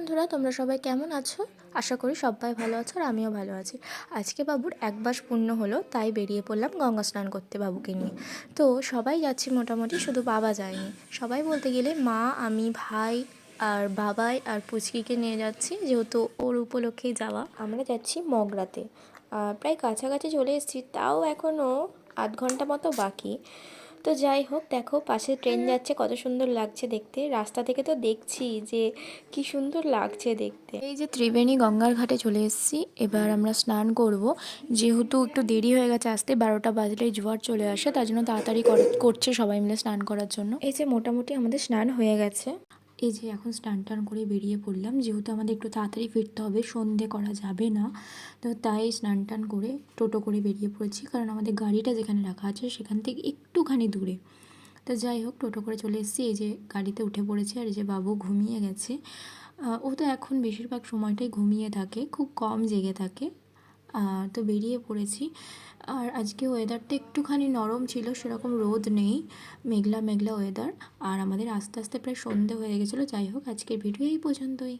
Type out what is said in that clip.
বন্ধুরা, তোমরা সবাই কেমন আছো? আশা করি সবাই ভালো আছো আর আমিও ভালো আছি। আজকে বাবুর এক মাস পূর্ণ হলো, তাই বেরিয়ে পড়লাম গঙ্গা স্নান করতে বাবুকে নিয়ে। তো সবাই যাচ্ছি মোটামুটি, শুধু বাবা যায়নি। সবাই বলতে গেলে মা, আমি, ভাই আর বাবাই আর পুচকিকে নিয়ে যাচ্ছি, যেহেতু ওর উপলক্ষেই যাওয়া। আমরা যাচ্ছি মগরাতে। প্রায় কাছাকাছি চলে এসেছি, তাও এখনও আধ ঘণ্টা মতো বাকি। তো যাই হোক দেখো পাশে ট্রেন যাচ্ছে কত সুন্দর লাগছে দেখতে। রাস্তা থেকে তো দেখছি যে কি সুন্দর লাগছে দেখতে। এই যে ত্রিবেণী গঙ্গার ঘাটে চলে এসেছি এবার আমরা স্নান করব। যেহেতু একটু দেরি হয়ে গেছে আসতে বারোটা বাজলে জোয়ার চলে আসে তার জন্য তাড়াতাড়ি করে- করছে সবাই মিলে স্নান করার জন্য। এই যে মোটামুটি আমাদের স্নান হয়ে গেছে। এই যে এখন স্নান টান করে বেরিয়ে পড়লাম, যেহেতু আমাদের একটু তাড়াতাড়ি ফিরতে হবে, সন্ধে করা যাবে না, তো তাই স্নান টান করে টোটো করে বেরিয়ে পড়েছি। কারণ আমাদের গাড়িটা যেখানে রাখা আছে সেখান থেকে একটুখানি দূরে। তো যাই হোক, টোটো করে চলে এসেছি, এই যে গাড়িতে উঠে পড়েছে আর এই যে বাবু ঘুমিয়ে গেছে। ও তো এখন বেশিরভাগ সময়টাই ঘুমিয়ে থাকে, খুব কম জেগে থাকে। তো বেরিয়ে পড়েছি। আর আজকে ওয়েদারটা একটুখানি নরম ছিল, সেরকম রোদ নেই, মেঘলা মেঘলা ওয়েদার আর আমাদের আস্তে আস্তে প্রায় সন্ধে হয়ে গেছিল, যাই হোক, আজকের ভিডিও এই পর্যন্তই।